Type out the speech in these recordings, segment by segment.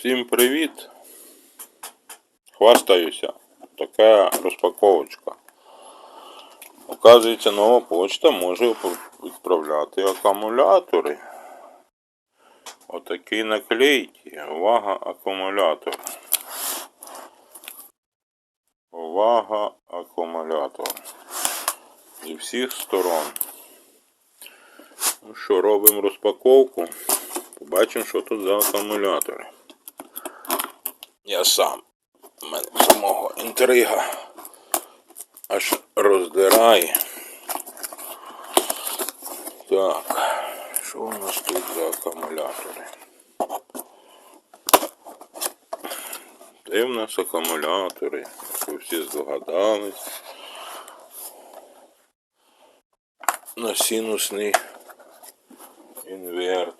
Всім привіт! Хвастаюся. Така розпаковочка. Оказується, нова почта може відправляти акумулятори. Отакі наклейки. Увага, акумулятор. Увага, акумулятор. Зі всіх сторон. Ну що, робимо розпаковку. Побачимо, що тут за акумулятори. Я сам. У мене самого інтрига аж роздирає. Так, що у нас тут за акумулятори? Де в нас акумулятори? Як ви всі здогадались. На синусний інвертор.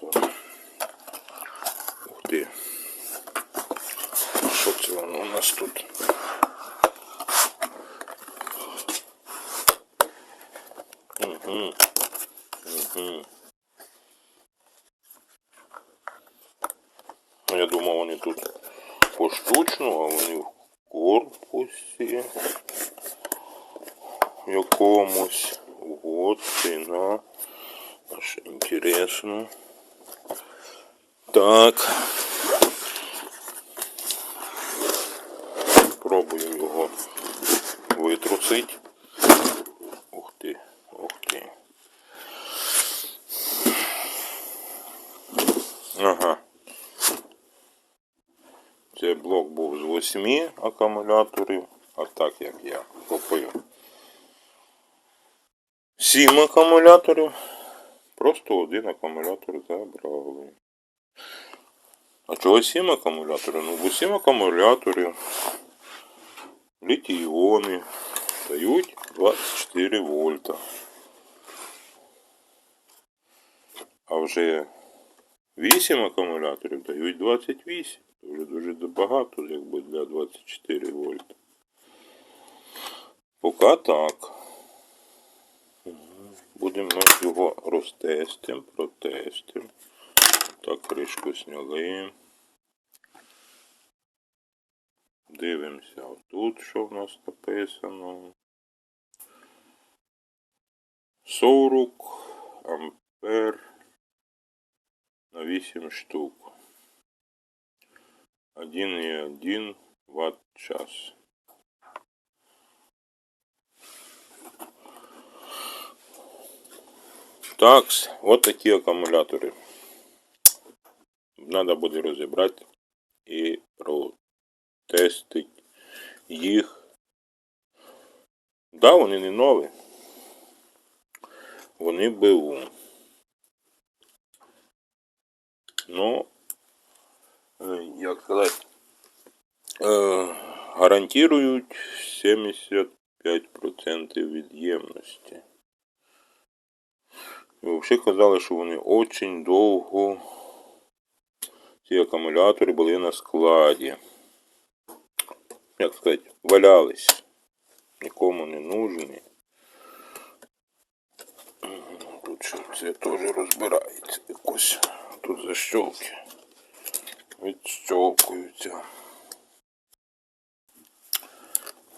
нас тут? Угу. Угу. Я думав, вони тут поштучно, а вони в корпусі якомусь. Вот ціна. Аж інтересно. Так. Його витрусити. Ух ти, ух ти. Ага. Цей блок був з 8 акумуляторів, а так як я купив 7 акумуляторів. Просто один акумулятор забрали. А чого 7 акумуляторів? Ну, бо 7 акумуляторів літій-іони дають 24 вольта. А вже 8 акумуляторів дають 28. Це вже дуже багато, якби для 24 вольта. Поки так. Будемо його розтестимо, протестимо. Так, кришку сняли. Дивимося тут, що в нас написано. 40 ампер на 8 штук. 1,1 ватт час. Так, от такі акумулятори. Надо буде розібрати і протестити їх. Да, вони не нові. Вони БУ. Ну, е, як сказати, е, гарантують 75% від'ємності. Взагалі казали, що вони очень довго ці акумулятори були на складі. Як сказати, валялись. Нікому не нужні. Тут це теж розбирається якось. Тут защолки. Відщолкуються.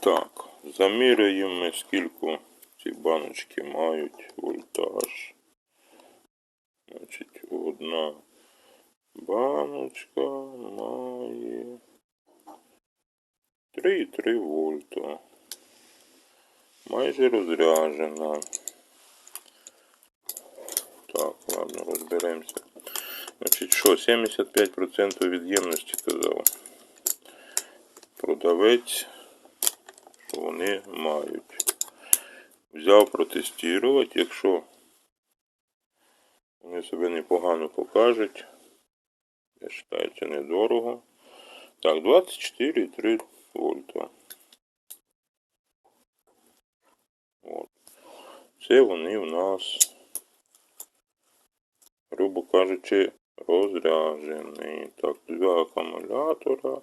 Так, заміряємо скільки ці баночки мають вольтаж. Значить, одна баночка має 3,3 вольта. Майже розряджена. Так, ладно, розберемося. Значить, що, 75% від'ємності казав. Продавець, що вони мають. Взяв протестувати, якщо вони себе непогано покажуть. Я вважаю, це недорого. Так, 24,3 вольта. От. Це вони у нас, грубо кажучи, розряджені. Так, два акумулятора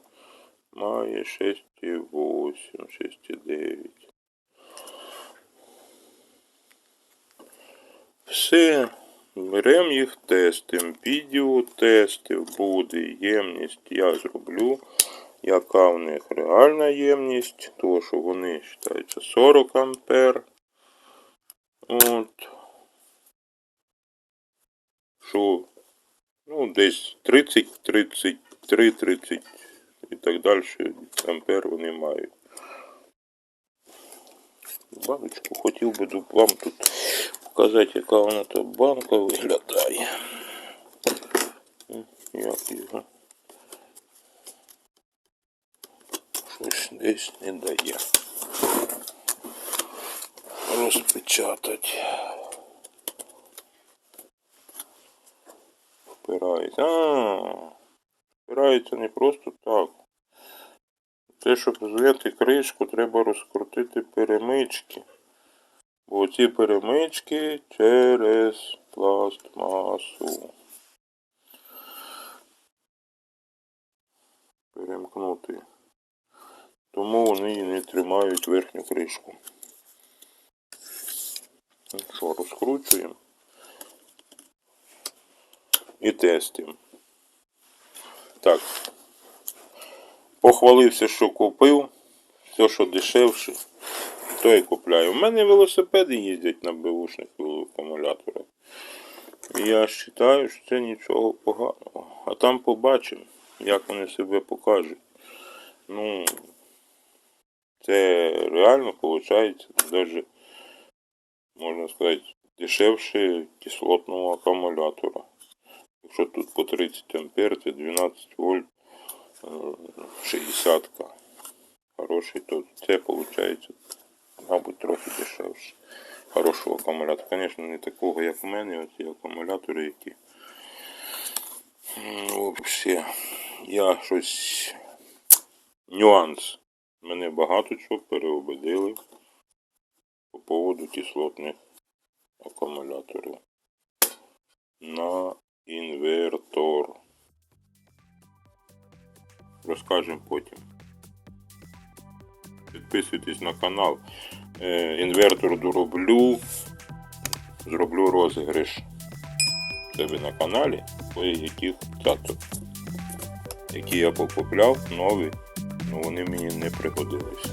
має 6,8, 6,9. Все. Беремо їх тестимо. Відео тестів буде. Ємність я зроблю. Яка в них реальна ємність, то що вони вважаються 40 ампер. От. Що, ну, десь 30, 33, 30 і так далі ампер вони мають. Баночку хотів би вам тут показати, яка вона та банка виглядає. Як його. Щось десь не дає. Розпечатати. Впирається. А, впирається не просто так. Те, щоб звити кришку, треба розкрутити перемички. Бо ці перемички через пластмасу. Перемкнути. Тому вони і не тримають верхню кришку. Ну Що, розкручуємо. І тестимо. Так. Похвалився, що купив. Все, що дешевше, то і купляю. У мене велосипеди їздять на беушних акумуляторах. Я вважаю, що це нічого поганого. А там побачимо, як вони себе покажуть. Ну, це реально виходить навіть, можна сказати, дешевше кислотного акумулятора. Якщо тут по 30 ампер, це 12 вольт, е, 60 -ка. Хороший, то це виходить, мабуть, трохи дешевше. Хорошого акумулятора. Звісно, не такого, як у мене, оці акумулятори, які. Взагалі, я щось. Нюанс. Мене багато чого переободили по поводу кислотних акумуляторів. На інвертор. Розкажемо потім. Підписуйтесь на канал. Е, інвертор дороблю. Зроблю розіграш себе на каналі по яких цацок. Які я покупляв, нові, але вони мені не пригодились.